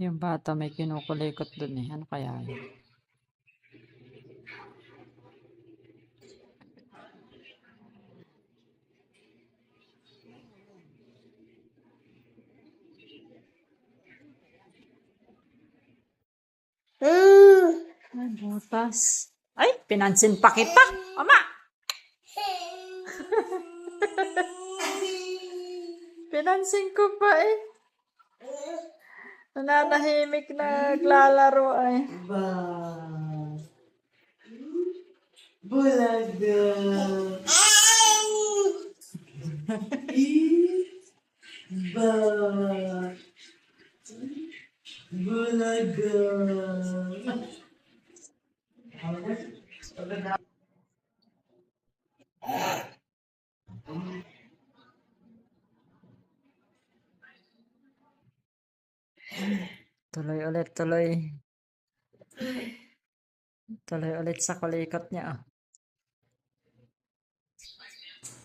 Yung bata may kinukulikot dun eh. Ano kaya yun? Ay, butas. Ay, pinansin pa kita. Ama! pinansin ko pa eh. Nananahimik na naglalaro ay. Ba. Bulaga. Ba. Bulaga. Tuloy ulit, tuloy. Tuloy ulit sa kulikot niya. ah.